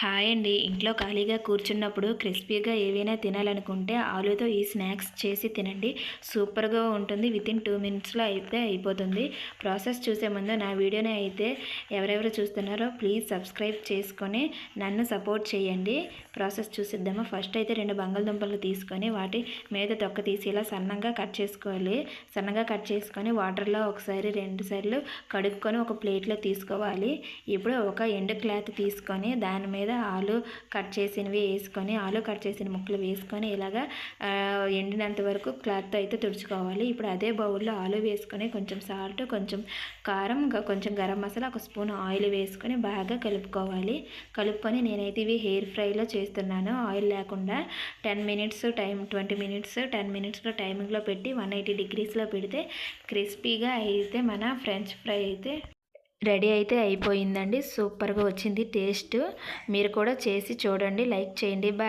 Hi అండి. ఇంట్లో ఖాళీగా కూర్చున్నప్పుడు క్రిస్పీగా ఏవైనా తినాలనుకుంటే ఆలుతో ఈ స్నాక్స్ చేసి తినండి. సూపర్గా ఉంటుంది. వితిన్ టూ మినిట్స్లో అయితే అయిపోతుంది. ప్రాసెస్ చూసే ముందు నా వీడియోని అయితే ఎవరెవరు చూస్తున్నారో ప్లీజ్ సబ్స్క్రైబ్ చేసుకొని నన్ను సపోర్ట్ చేయండి. ప్రాసెస్ చూసిద్దాము. ఫస్ట్ అయితే రెండు బంగాళదుంపలు తీసుకొని వాటి మీద తొక్క తీసి ఇలా సన్నంగా కట్ చేసుకోవాలి. సన్నగా కట్ చేసుకొని వాటర్లో ఒకసారి రెండు సార్లు కడుక్కొని ఒక ప్లేట్లో తీసుకోవాలి. ఇప్పుడు ఒక ఎండు క్లాత్ తీసుకొని దాని మీద ఆలు కట్ చేసినవి వేసుకొని ఆలు కట్ చేసిన ముక్కలు వేసుకొని ఇలాగా ఎండినంత వరకు క్లాత్ అయితే తుడుచుకోవాలి. ఇప్పుడు అదే బౌల్లో ఆలు వేసుకొని కొంచెం సాల్ట్ కొంచెం కారం కొంచెం గరం మసాలా ఒక స్పూన్ ఆయిల్ వేసుకొని బాగా కలుపుకోవాలి. కలుపుకొని నేనైతే ఇవి హెయిర్ ఫ్రైలో చేస్తున్నాను. ఆయిల్ లేకుండా ten minutes time twenty minutes ten మినిట్స్లో టైమింగ్లో పెట్టి వన్ ఎయిటీ డిగ్రీస్లో పెడితే క్రిస్పీగా అయితే మన ఫ్రెంచ్ ఫ్రై అయితే రెడీ అయితే అయిపోయిందండి. సూపర్గా వచ్చింది టేస్ట్. మీరు కూడా చేసి చూడండి. లైక్ చేయండి. బాయ్.